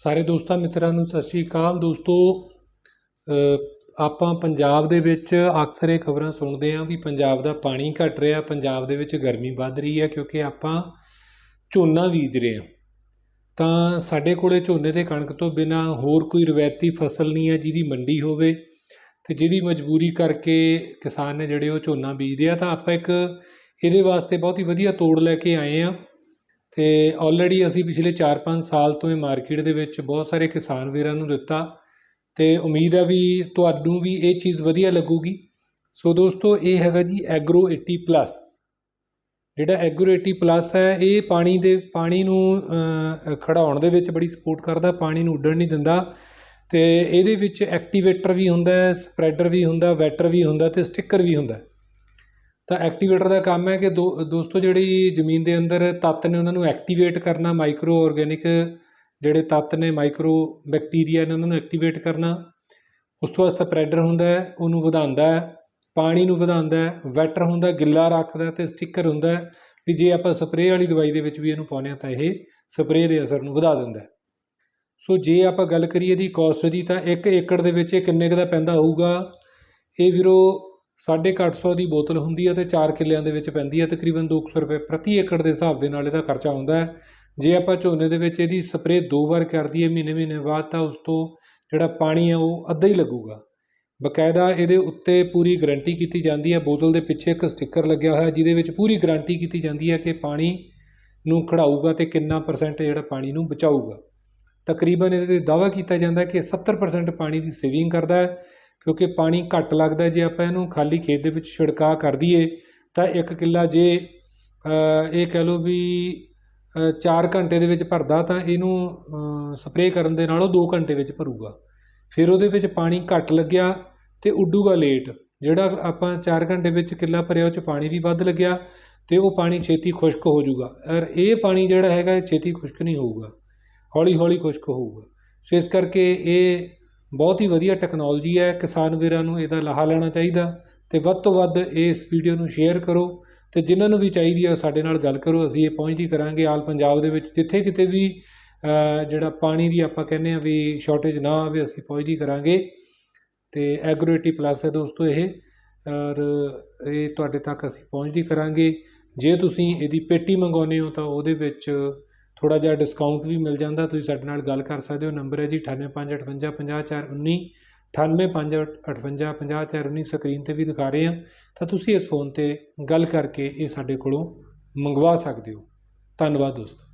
ਸਾਰੇ ਦੋਸਤਾਂ, ਮਿੱਤਰਾਂ ਨੂੰ ਸਤਿ ਸ਼੍ਰੀ ਅਕਾਲ। ਦੋਸਤੋ ਆਪਾਂ ਪੰਜਾਬ ਦੇ ਵਿੱਚ ਅਕਸਰ ਇਹ ਖਬਰਾਂ ਸੁਣਦੇ ਹਾਂ ਵੀ ਪੰਜਾਬ ਦਾ ਪਾਣੀ ਘਟ ਰਿਹਾ, ਪੰਜਾਬ ਦੇ ਵਿੱਚ ਗਰਮੀ ਵੱਧ ਰਹੀ ਹੈ ਕਿਉਂਕਿ ਆਪਾਂ ਝੋਨਾ ਬੀਜ ਰਹੇ ਹਾਂ। ਤਾਂ ਸਾਡੇ ਕੋਲੇ ਝੋਨੇ ਤੇ ਕਣਕ ਤੋਂ ਬਿਨਾ ਹੋਰ ਕੋਈ ਰਵਾਇਤੀ ਫਸਲ ਨਹੀਂ ਹੈ ਜਿਹਦੀ ਮੰਡੀ ਹੋਵੇ ਤੇ ਜਿਹਦੀ ਮਜਬੂਰੀ ਕਰਕੇ ਕਿਸਾਨ ਨੇ ਜਿਹੜੇ ਉਹ ਝੋਨਾ ਬੀਜਦੇ ਆ, ਤਾਂ ਆਪਾਂ ਇੱਕ ਇਹਦੇ ਵਾਸਤੇ ਬਹੁਤ ਹੀ ਵਧੀਆ ਤੋੜ ਲੈ ਕੇ ਆਏ ਆ ਅਤੇ ਆਲਰੇਡੀ ਅਸੀਂ ਪਿਛਲੇ 4-5 ਸਾਲ ਤੋਂ ਇਹ ਮਾਰਕੀਟ ਦੇ ਵਿੱਚ ਬਹੁਤ ਸਾਰੇ ਕਿਸਾਨ ਵੀਰਾਂ ਨੂੰ ਦਿੱਤਾ ਅਤੇ ਉਮੀਦ ਆ ਵੀ ਤੁਹਾਨੂੰ ਵੀ ਇਹ ਚੀਜ਼ ਵਧੀਆ ਲੱਗੂਗੀ। ਸੋ ਦੋਸਤੋ, ਇਹ ਹੈਗਾ ਜੀ ਐਗਰੋ 80 ਪਲੱਸ ਜਿਹੜਾ ਐਗਰੋ 80 ਪਲੱਸ ਹੈ, ਇਹ ਪਾਣੀ ਦੇ, ਪਾਣੀ ਨੂੰ ਖੜਾਉਣ ਦੇ ਵਿੱਚ ਬੜੀ ਸਪੋਰਟ ਕਰਦਾ, ਪਾਣੀ ਨੂੰ ਉੱਡਣ ਨਹੀਂ ਦਿੰਦਾ ਤੇ ਇਹਦੇ ਵਿੱਚ ਐਕਟੀਵੇਟਰ ਵੀ ਹੁੰਦਾ ਹੈ ਸਪਰੈਡਰ ਵੀ ਹੁੰਦਾ ਵੈਟਰ ਵੀ ਹੁੰਦਾ ਤੇ ਸਟicker ਵੀ ਹੁੰਦਾ। ਤਾਂ ਐਕਟੀਵੇਟਰ ਦਾ ਕੰਮ ਹੈ ਕਿ ਦੋ, ਦੋਸਤੋ ਜਿਹੜੀ ਜ਼ਮੀਨ ਦੇ ਅੰਦਰ ਤੱਤ ਨੇ ਉਹਨਾਂ ਨੂੰ ਐਕਟੀਵੇਟ ਕਰਨਾ ਮਾਈਕਰੋ ਆਰਗੈਨਿਕ ਜਿਹੜੇ ਤੱਤ ਨੇ ਮਾਈਕਰੋ ਬੈਕਟੀਰੀਆ ਨੇ ਉਹਨਾਂ ਨੂੰ ਐਕਟੀਵੇਟ ਕਰਨਾ, ਉਸ ਤੋਂ ਬਾਅਦ ਸਪਰੈਡਰ ਹੁੰਦਾ ਹੈ, ਉਹਨੂੰ ਵਧਾਉਂਦਾ ਹੈ, ਪਾਣੀ ਨੂੰ ਵਧਾਉਂਦਾ ਹੈ ਵੈਟਰ ਹੁੰਦਾ ਗਿੱਲਾ ਰੱਖਦਾ ਤੇ ਸਟicker ਹੁੰਦਾ ਵੀ ਜੇ ਆਪਾਂ ਸਪਰੇਅ ਵਾਲੀ ਦਵਾਈ ਦੇ ਵਿੱਚ ਵੀ ਇਹਨੂੰ ਪਾਉਂਦੇ ਹਾਂ ਤਾਂ ਇਹ ਸਪਰੇਅ ਦੇ ਅਸਰ ਨੂੰ ਵਧਾ ਦਿੰਦਾ ਸੋ ਜੇ ਆਪਾਂ ਗੱਲ ਕਰੀਏ ਦੀ ਕੋਸਟ ਦੀ ਤਾਂ 1 ਏਕੜ ਦੇ ਵਿੱਚ ਇਹ ਕਿੰਨੇ ਕੁ ਦਾ ਪੈਂਦਾ ਹੋਊਗਾ? ਇਹ ਵੀਰੋ 850 ਦੀ ਬੋਤਲ ਹੁੰਦੀ ਹੈ ਤੇ 4 ਕਿੱਲਿਆਂ ਦੇ ਵਿੱਚ ਪੈਂਦੀ ਹੈ। ਤਕਰੀਬਨ 200 ਰੁਪਏ ਪ੍ਰਤੀ ਏਕੜ ਦੇ ਹਿਸਾਬ ਦੇ ਨਾਲ ਇਹਦਾ ਖਰਚਾ ਆਉਂਦਾ ਹੈ। ਜੇ ਆਪਾਂ ਝੋਨੇ ਦੇ ਵਿੱਚ ਇਹਦੀ ਸਪਰੇਅ ਦੋ ਵਾਰ ਕਰ ਦਈਏ ਮਹੀਨੇ ਮਹੀਨੇ ਬਾਅਦ, ਤਾਂ ਉਸ ਤੋਂ ਜਿਹੜਾ ਪਾਣੀ ਹੈ ਉਹ ਅੱਧਾ ਹੀ ਲੱਗੂਗਾ। ਬਕਾਇਦਾ ਇਹਦੇ ਉੱਤੇ ਪੂਰੀ ਗਾਰੰਟੀ ਕੀਤੀ ਜਾਂਦੀ ਹੈ। ਬੋਤਲ ਦੇ ਪਿੱਛੇ ਇੱਕ ਸਟicker ਲੱਗਿਆ ਹੋਇਆ, ਜਿਹਦੇ ਵਿੱਚ ਪੂਰੀ ਗਾਰੰਟੀ ਕੀਤੀ ਜਾਂਦੀ ਹੈ ਕਿ ਪਾਣੀ ਨੂੰ ਖੜਾਊਗਾ ਤੇ ਕਿੰਨਾ ਪਰਸੈਂਟ ਜਿਹੜਾ ਪਾਣੀ ਨੂੰ ਬਚਾਊਗਾ। ਤਕਰੀਬਨ ਇਹਦੇ ਤੇ ਦਾਅਵਾ ਕੀਤਾ ਜਾਂਦਾ ਕਿ 70% ਪਾਣੀ ਦੀ ਸੇਵਿੰਗ ਕਰਦਾ ਹੈ। ਕਿਉਂਕਿ ਪਾਣੀ ਘੱਟ ਲੱਗਦਾ ਜੇ ਆਪਾਂ ਇਹਨੂੰ ਖਾਲੀ ਖੇਤ ਦੇ ਵਿੱਚ ਛਿੜਕਾਅ ਕਰ ਦਈਏ, ਤਾਂ ਇੱਕ ਕਿੱਲਾ ਜੇ ਇਹ ਕਹਿ ਲਓ ਵੀ 4 ਘੰਟੇ ਦੇ ਵਿੱਚ ਭਰਦਾ, ਤਾਂ ਇਹਨੂੰ ਸਪਰੇਅ ਕਰਨ ਦੇ ਨਾਲੋਂ ਉਹ 2 ਘੰਟੇ ਵਿੱਚ ਭਰੂਗਾ। ਫਿਰ ਉਹਦੇ ਵਿੱਚ ਪਾਣੀ ਘੱਟ ਲੱਗਿਆ ਤੇ ਉੱਡੂਗਾ ਲੇਟ। ਜਿਹੜਾ ਆਪਾਂ 4 ਘੰਟੇ ਵਿੱਚ ਕਿੱਲਾ ਭਰਿਆ, ਉਹ ਚ ਪਾਣੀ ਵੀ ਵੱਧ ਲੱਗਿਆ ਤੇ ਉਹ ਪਾਣੀ ਛੇਤੀ ਖੁਸ਼ਕ ਹੋ ਜਾਊਗਾ। ਔਰ ਇਹ ਪਾਣੀ ਜਿਹੜਾ ਹੈਗਾ ਛੇਤੀ ਖੁਸ਼ਕ ਨਹੀਂ ਹੋਊਗਾ। ਹੌਲੀ ਹੌਲੀ ਖੁਸ਼ਕ ਹੋਊਗਾ। ਸੋ ਇਸ ਕਰਕੇ ਇਹ ਬਹੁਤ ਹੀ ਵਧੀਆ ਟੈਕਨੋਲੋਜੀ ਹੈ, ਕਿਸਾਨ ਵੀਰਾਂ ਨੂੰ ਇਹਦਾ ਲਾਹਾ ਲੈਣਾ ਚਾਹੀਦਾ ਤੇ ਵੱਧ ਤੋਂ ਵੱਧ ਇਸ ਵੀਡੀਓ ਨੂੰ ਸ਼ੇਅਰ ਕਰੋ ਤੇ ਜਿਨ੍ਹਾਂ ਨੂੰ ਵੀ ਚਾਹੀਦੀ ਹੈ ਸਾਡੇ ਨਾਲ ਗੱਲ ਕਰੋ, ਅਸੀਂ ਇਹ ਪਹੁੰਚਦੀ ਕਰਾਂਗੇ ਆਲ ਪੰਜਾਬ ਦੇ ਵਿੱਚ, ਜਿੱਥੇ ਕਿਤੇ ਵੀ ਜਿਹੜਾ ਪਾਣੀ ਦੀ ਆਪਾਂ ਕਹਿੰਦੇ ਆ ਵੀ ਸ਼ਾਰਟੇਜ ਨਾ ਆਵੇ, ਅਸੀਂ ਪਹੁੰਚਦੀ ਕਰਾਂਗੇ ਤੇ ਐਗਰੋਏਟੀ ਪਲੱਸ ਹੈ ਦੋਸਤੋ ਇਹ, ਔਰ ਇਹ ਤੁਹਾਡੇ ਤੱਕ ਅਸੀਂ ਪਹੁੰਚਦੀ ਕਰਾਂਗੇ। ਜੇ ਤੁਸੀਂ ਇਹਦੀ ਪੇਟੀ ਮੰਗਾਉਂਦੇ ਹੋ ਤਾਂ ਉਹਦੇ ਵਿੱਚ ਥੋੜਾ ਜਿਹਾ ਡਿਸਕਾਊਂਟ ਵੀ ਮਿਲ ਜਾਂਦਾ, ਤੁਸੀਂ ਸਾਡੇ ਨਾਲ ਗੱਲ ਕਰ ਸਕਦੇ ਹੋ। ਨੰਬਰ ਹੈ ਜੀ 9855550419 9855550419 ਸਕਰੀਨ ਤੇ ਵੀ ਦਿਖਾ ਰਹੇ ਹਾਂ। ਤਾਂ ਤੁਸੀਂ ਇਸ ਫੋਨ ਤੇ ਗੱਲ ਕਰਕੇ ਇਹ ਸਾਡੇ ਕੋਲੋਂ ਮੰਗਵਾ ਸਕਦੇ ਹੋ। ਧੰਨਵਾਦ ਦੋਸਤੋ।